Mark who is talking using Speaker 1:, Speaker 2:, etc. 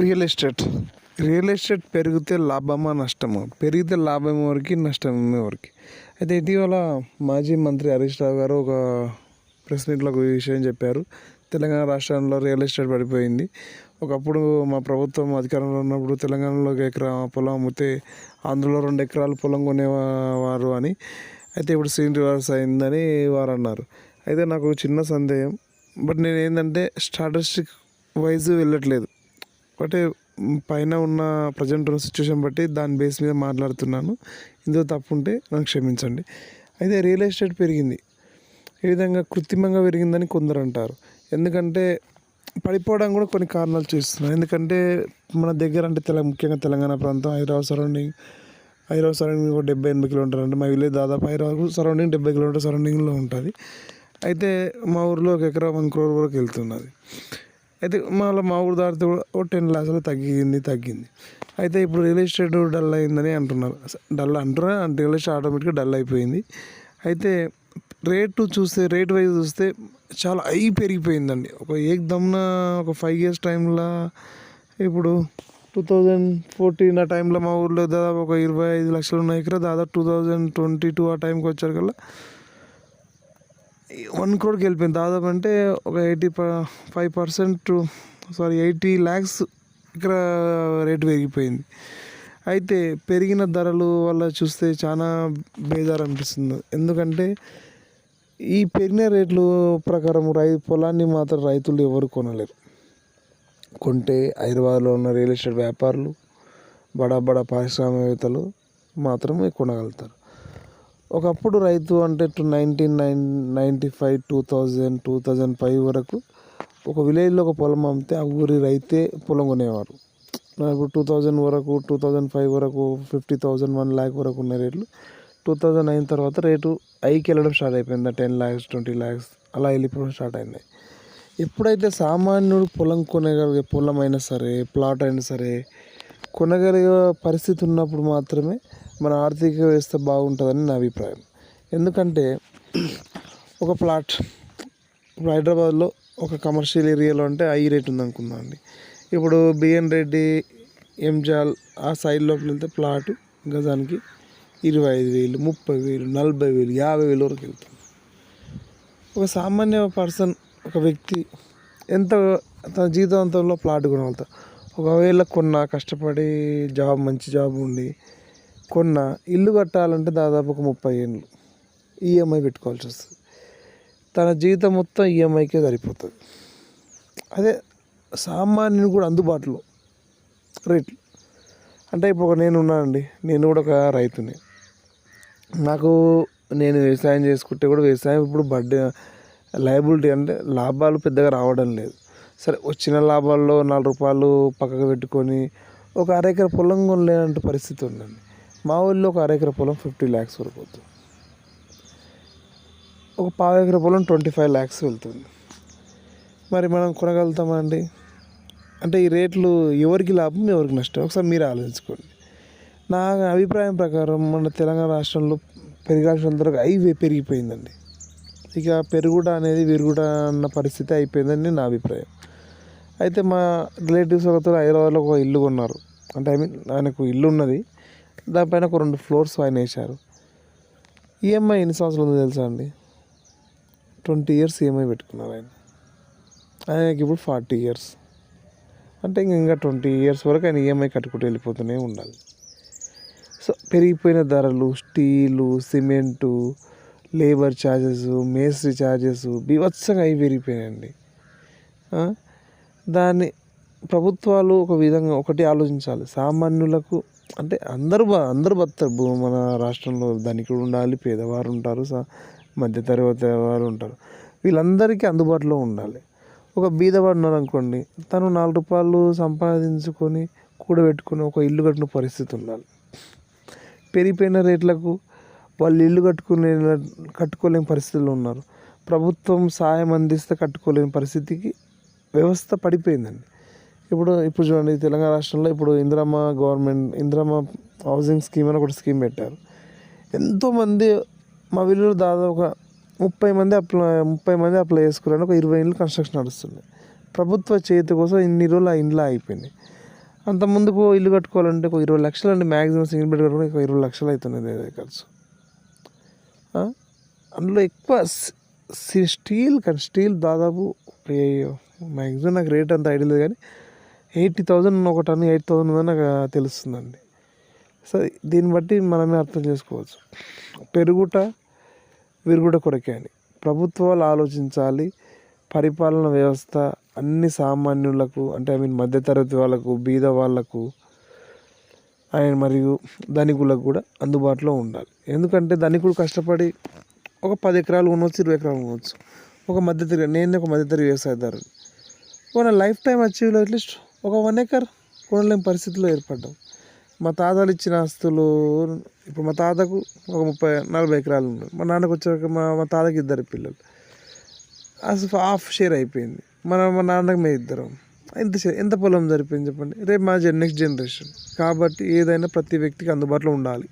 Speaker 1: Real estate real estate పెరిగితే లాభమా నష్టమా? పెరిగితే లాభం ఎవరికి నష్టం ఎవరికి అయితే ఇటీవల మాజీ మంత్రి హరీష్ రావు గారు ఒక ప్రెస్ మీట్లో ఒక విషయం చెప్పారు. తెలంగాణ రాష్ట్రంలో రియల్ ఎస్టేట్ పడిపోయింది. ఒకప్పుడు మా ప్రభుత్వం అధికారంలో ఉన్నప్పుడు తెలంగాణలో ఒక ఎకరా పొలం అమ్మితే ఆంధ్రలో రెండు ఎకరాలు పొలం కొనేవారు అని. అయితే ఇప్పుడు సీన్ రివర్స్ అయిందని వారు అన్నారు. అయితే నాకు చిన్న సందేహం బట్ నేను ఏంటంటే స్టాటిస్టిక్ వైజ్ వెళ్ళట్లేదు. ఒకటే పైన ఉన్న ప్రజెంట్ ఉన్న సిచ్యువేషన్ బట్టి దాని బేస్ మీద మాట్లాడుతున్నాను. ఇందులో తప్పు ఉంటే నాకు క్షమించండి. అయితే రియల్ ఎస్టేట్ పెరిగింది. ఏ విధంగా కృత్రిమంగా పెరిగిందని కొందరు అంటారు. ఎందుకంటే పడిపోవడం కూడా కొన్ని కారణాలు చూస్తున్నాయి. ఎందుకంటే మన దగ్గర అంటే తెలంగాణ ముఖ్యంగా తెలంగాణ ప్రాంతం హైదరాబాద్ సరౌండింగ్ హైదరాబాద్ సరౌండింగ్ ఒక డెబ్బై ఎనభై కిలోమీటర్లు అంటే మా విలేజ్ దాదాపు హైదరాబాద్ సరౌండింగ్ డెబ్బై కిలోమీటర్ సరౌండింగ్లో ఉంటుంది. అయితే మా ఊర్లో ఒక ఎకరా వన్ క్రోర్ వరకు వెళ్తున్నది. అయితే మళ్ళీ మా ఊరు దాటితే కూడా ఓ టెన్ లాక్స్లో తగ్గింది తగ్గింది. అయితే ఇప్పుడు రియల్ ఎస్టేట్ డల్ అయిందని అంటున్నారు. డల్ అంటున్నారు రియల్ ఎస్టేట్ ఆటోమేటిక్గా డల్ అయిపోయింది. అయితే రేటు చూస్తే రేట్ వైజ్ చూస్తే చాలా హై పెరిగిపోయిందండి. ఒక ఏకదమ్న ఒక ఫైవ్ ఇయర్స్ టైంలో ఇప్పుడు టూ థౌజండ్ ఫోర్టీన్ ఆ టైంలో మా ఊర్లో దాదాపు ఒక ఇరవై ఐదు లక్షలు ఉన్న ఎకరా దాదాపు టూ థౌజండ్ ట్వంటీ టూ ఆ టైంకి వచ్చారు కల్లా వన్ క్రోడ్కి వెళ్ళిపోయింది. దాదాపు అంటే ఒక eighty five percent sorry eighty lakhs ఇక్కడ రేటు పెరిగిపోయింది. అయితే పెరిగిన ధరలు వల్ల చూస్తే చాలా బేజారు అనిపిస్తుంది. ఎందుకంటే ఈ పెరిగిన రేట్లు ప్రకారం రై పొలాన్ని మాత్రం రైతులు ఎవరు కొనలేరు. కొంటే హైదరాబాద్లో ఉన్న రియల్ ఎస్టేట్ వ్యాపారులు బడా బడా పారిశ్రామికవేత్తలు మాత్రమే కొనగలుగుతారు. ఒకప్పుడు రైతు అంటే two nineteen nine ninety five two thousand two thousand five వరకు ఒక విలేజ్లో ఒక పొలం అమ్మితే ఆ ఊరి రైతే పొలం కొనేవారు. ఇప్పుడు టూ థౌజండ్ వరకు టూ థౌజండ్ ఫైవ్ వరకు ఫిఫ్టీ థౌజండ్ వన్ ల్యాక్ వరకు ఉన్న రేట్లు. టూ థౌజండ్ అయిన తర్వాత రేటు ఐకి వెళ్ళడం స్టార్ట్ అయిపోయింది. టెన్ ల్యాక్స్ ట్వంటీ ల్యాక్స్ అలా వెళ్ళిపోవడం స్టార్ట్ అయింది. ఎప్పుడైతే సామాన్యుడు పొలం కొనగలిగే పొలం అయినా సరే ప్లాట్ అయినా సరే కొనగలిగే పరిస్థితి ఉన్నప్పుడు మాత్రమే మన ఆర్థిక వ్యవస్థ బాగుంటుందని నా అభిప్రాయం. ఎందుకంటే ఒక ప్లాట్ ఇప్పుడు హైదరాబాద్లో ఒక కమర్షియల్ ఏరియాలో అంటే ఐ రేట్ ఉంది అండి. ఇప్పుడు బిఎన్ రెడ్డి ఎంజాల్ ఆ సైడ్ లోపల వెళ్తే ప్లాట్ గజానికి ఇరవై ఐదు వేలు ముప్పై వేలు నలభై వేలు యాభై వేలు వరకు వెళ్తుంది. ఒక సామాన్య పర్సన్ ఒక వ్యక్తి ఎంత తన జీవితాంతంలో ప్లాట్ కొనగలుగుతారు ఒకవేళ కొన్న కష్టపడి జాబ్ మంచి జాబ్ ఉండి కొన్న ఇల్లు కట్టాలంటే దాదాపు ఒక ముప్పై ఏళ్ళు. ఈఎంఐ పెట్టుకోవాల్సి వస్తుంది. తన జీవితం మొత్తం ఈఎంఐకే సరిపోతుంది. అదే సామాన్యుని కూడా అందుబాటులో రేట్లు. అంటే ఇప్పుడు ఒక నేను ఉన్నానండి. నేను కూడా ఒక రైతుని. నాకు నేను వ్యవసాయం చేసుకుంటే కూడా వ్యవసాయం ఇప్పుడు బడ్డే లయబిలిటీ అంటే లాభాలు పెద్దగా రావడం లేదు. సరే వచ్చిన లాభాల్లో నాలుగు రూపాయలు పక్కకు పెట్టుకొని ఒక అరెకర పొలం కొనలేనంటే పరిస్థితి ఉందండి. మా ఊళ్ళో ఒక అరెకర పొలం ఫిఫ్టీ ల్యాక్స్ వరకు అవుతుంది ఒక పావు ఎకర పొలం ట్వంటీ ఫైవ్ ల్యాక్స్ వెళ్తుంది. మరి మనం కొనగలుగుతామండి? అంటే ఈ రేట్లు ఎవరికి లాభం ఎవరికి నష్టం? ఒకసారి మీరు ఆలోచించుకోండి. నా అభిప్రాయం ప్రకారం మన తెలంగాణ రాష్ట్రంలో పెరగాల్సిన ధరకు అవి పెరిగిపోయిందండి. ఇక పెరుగుట అనేది విరుగుట అన్న పరిస్థితి అయిపోయిందని నా అభిప్రాయం. అయితే మా రిలేటివ్స్ ఒకరు హైదరాబాద్లో ఒక ఇల్లు కొన్నారు. అంటే ఐ మీన్ ఆయనకు ఇల్లు ఉన్నది. దానిపైన ఒక రెండు ఫ్లోర్స్ ఆయన వేశారు. ఈఎంఐ ఎన్ని సంవత్సరాలు ఉందో తెలుసా అండి? ట్వంటీ ఇయర్స్ ఈఎంఐ పెట్టుకున్నారు ఆయన. ఆయనకి ఇప్పుడు ఫార్టీ ఇయర్స్. అంటే ఇంక ఇంకా ట్వంటీ ఇయర్స్ వరకు ఆయన ఈఎంఐ కట్టుకుంటూ వెళ్ళిపోతూనే ఉండాలి. సో పెరిగిపోయిన ధరలు స్టీలు సిమెంటు లేబర్ ఛార్జెస్ మేస్త్రి ఛార్జెస్ బీభత్సంగా అవి పెరిగిపోయాయండి దాన్ని ప్రభుత్వాలు ఒక విధంగా ఒకటి ఆలోచించాలి. సామాన్యులకు అంటే అందరూ బ- అందరూ బతారు భూ- మన రాష్ట్రంలో ధనికుడు ఉండాలి పేదవారు ఉంటారు మధ్యతరగతి వారు ఉంటారు. వీళ్ళందరికీ అందుబాటులో ఉండాలి. ఒక బీదవాడు ఉన్నారనుకోండి తను నాలుగు రూపాయలు సంపాదించుకొని కూడబెట్టుకుని ఒక ఇల్లు కట్టిన పరిస్థితి ఉండాలి. పెరిగిపోయిన రేట్లకు వాళ్ళు ఇల్లు కట్టుకునే కట్టుకోలేని పరిస్థితుల్లో ఉన్నారు. ప్రభుత్వం సాయం అందిస్తే కట్టుకోలేని పరిస్థితికి వ్యవస్థ పడిపోయిందండి. ఇప్పుడు ఇప్పుడు చూడండి తెలంగాణ రాష్ట్రంలో ఇప్పుడు Indiramma government Indiramma housing scheme అని ఒకటి స్కీమ్ పెట్టారు. ఎంతోమంది మా వీళ్ళు దాదాపు ఒక ముప్పై మంది అప్లై ముప్పై మంది అప్లై చేసుకున్నారు. ఒక ఇరవై ఇండ్లు కన్స్ట్రక్షన్ నడుస్తుంది ప్రభుత్వ చేతి కోసం ఇన్ని రోజులు ఆ ఇండ్లు అయిపోయింది అంత ముందుకు ఇల్లు కట్టుకోవాలంటే ఒక ఇరవై లక్షలు అండి మ్యాక్సిమం సింగిల్ బెడ్ కట్టుకుని ఒక ఇరవై లక్షలు అవుతుంది ఖర్చు. అందులో ఎక్కువ స్టీల్ కానీ స్టీల్ దాదాపు మ్యాక్సిమం నాకు రేట్ అంత ఐడియా లేదు కానీ ఎయిటీ థౌజండ్ ఒక టన్ ఎయిట్ థౌజండ్ ఉందని నాకు తెలుస్తుందండి. సరే దీన్ని బట్టి మనమే అర్థం చేసుకోవచ్చు. పెరుగుట విరుగుట కొరకే అని ప్రభుత్వాలు ఆలోచించాలి. పరిపాలన వ్యవస్థ అన్ని సామాన్యులకు అంటే ఐ మీన్ మధ్యతరగతి వాళ్ళకు బీద వాళ్ళకు ఆయన మరియు ధనికులకు కూడా అందుబాటులో ఉండాలి. ఎందుకంటే ధనికుడు కష్టపడి ఒక పది ఎకరాలు కొనవచ్చు ఇరవై ఎకరాలు కొనవచ్చు. ఒక మధ్యతరగతి నేను ఒక మధ్యతరగతి వ్యవసాయదారుని. మన లైఫ్ టైం అచీవ్లో అట్లీస్ట్ ఒక వన్ ఎకర్ కొనలేని పరిస్థితిలో ఏర్పడ్డాం. మా తాతలు ఇచ్చిన ఆస్తులు ఇప్పుడు మా తాతకు ఒక ముప్పై నలభై ఎకరాలు ఉన్నాయి మా నాన్నకు వచ్చాక మా మా తాతకి ఇద్దరు పిల్లలు. అసలు హాఫ్ షేర్ అయిపోయింది. మన మా నాన్నకి మేము ఇద్దరం. ఎంత షేర్ ఎంత పొలం సరిపోయింది చెప్పండి. రేపు మా నెక్స్ట్ జనరేషన్ కాబట్టి ఏదైనా ప్రతి వ్యక్తికి అందుబాటులో ఉండాలి.